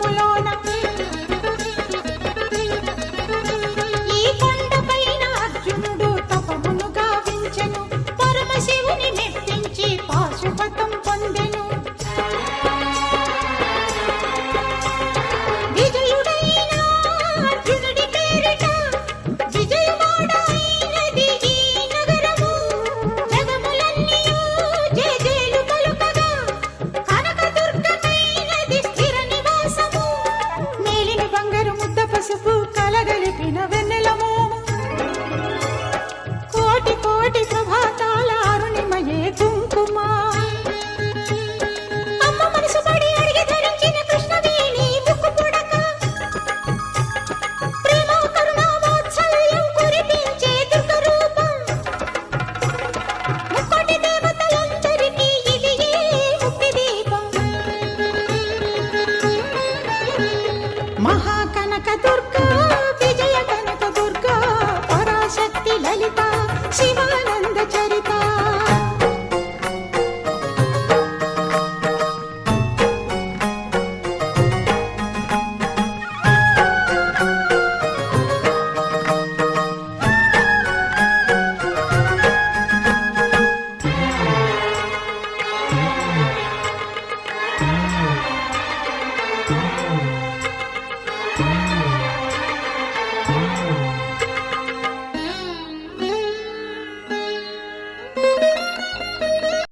বলো না పసుపు కలగలిపిన వెన్నెల